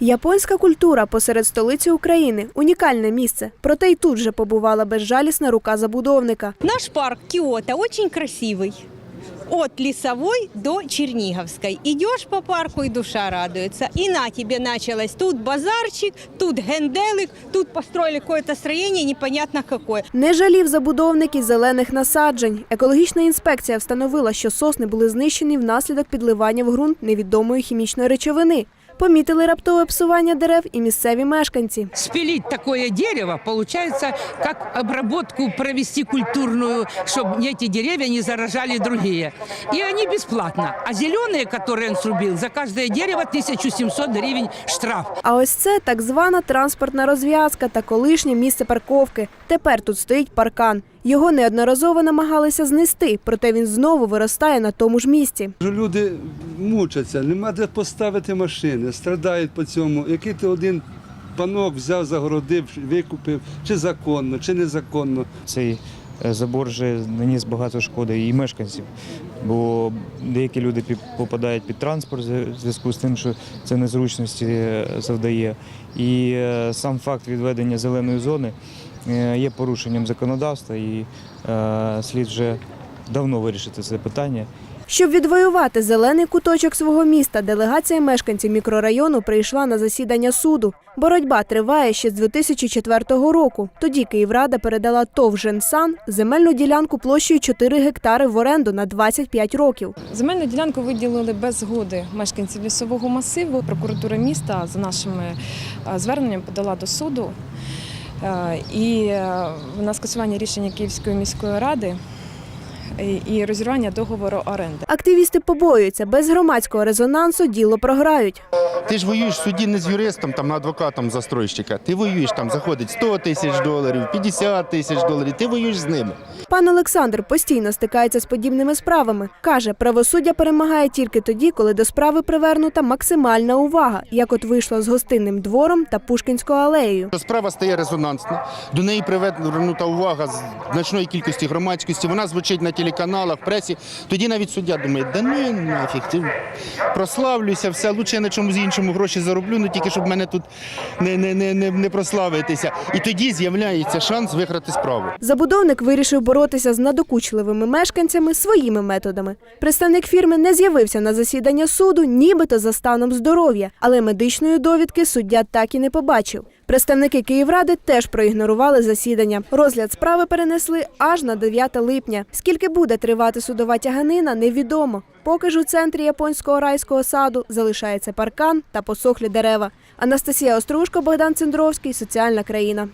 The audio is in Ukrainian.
Японська культура посеред столиці України унікальне місце. Проте й тут вже побувала безжалісна рука забудовника. Наш парк Киото очень красивый. От Лесовой до Черниговской. Идешь по парку, и душа радуется. И на тебе началось. Тут базарчик, тут генделик, тут построили какое-то строение, непонятно какое. Не жалів забудовник і зелених насаджень. Екологічна інспекція встановила, що сосни були знищені внаслідок підливання в ґрунт невідомої хімічної речовини. Помітили раптове псування дерев і місцеві мешканці. спилить такое дерево, получается, как обработку провести культурную, чтобы эти деревья не заражали другие. И они бесплатно. А зеленые, которые он срубил, за каждое дерево 1700 гривен штраф. А ось це так звана транспортна розв'язка та колишнє місце парковки. Тепер тут стоїть паркан. Його неодноразово намагалися знести, проте він знову виростає на тому ж місці. Люди мучаться, нема де поставити машини, страдають по цьому. Який ти один панок взяв, загородив, викупив, чи законно, чи незаконно. Цей е, забор вже наніс багато шкоди і мешканців, бо деякі люди пі- попадають під транспорт в зв'язку з тим, що це незручності е, завдає. І е, сам факт відведення зеленої зони є порушенням законодавства і е, слід вже давно вирішити це питання. Щоб відвоювати зелений куточок свого міста, делегація мешканців мікрорайону прийшла на засідання суду. Боротьба триває ще з 2004 року. Тоді Київрада передала ТОВ «Женсан» земельну ділянку площею 4 гектари в оренду на 25 років. Земельну ділянку виділили без згоди мешканців лісового масиву. Прокуратура міста за нашими е, зверненням подала до суду. Е, І е, на скасування рішення Київської міської ради і- розірвання договору оренди. Активісти побоюються, без громадського резонансу діло програють. Ти ж воюєш в суді не з юристом, там, адвокатом застройщика. Ти воюєш там, заходить 100 тисяч доларів, 50 тисяч доларів. Ти воюєш з ними. Пан Олександр постійно стикається з подібними справами. Каже, правосуддя перемагає тільки тоді, коли до справи привернута максимальна увага, як от вийшло з гостинним двором та Пушкінською алеєю. Справа стає резонансна. До неї привернута увага з значної кількості громадськості. Вона звучить на телеканалах, пресі. Тоді навіть суддя думає, да ну нафіг, ти прославлюся, все, лучше я на чомусь іншому гроші зароблю, ну тільки щоб мене тут не, не, не, не, не прославитися. І тоді з'являється шанс виграти справу. Забудовник вирішив боротися з надокучливими мешканцями своїми методами. Представник фірми не з'явився на засідання суду, нібито за станом здоров'я, але медичної довідки суддя так і не побачив. Представники Київради теж проігнорували засідання. Розгляд справи перенесли аж на 9 липня. Скільки буде тривати судова тяганина, невідомо. Поки ж у центрі японського райського саду залишається паркан та посохлі дерева. Анастасія Острушко, Богдан Цендровський, соціальна країна.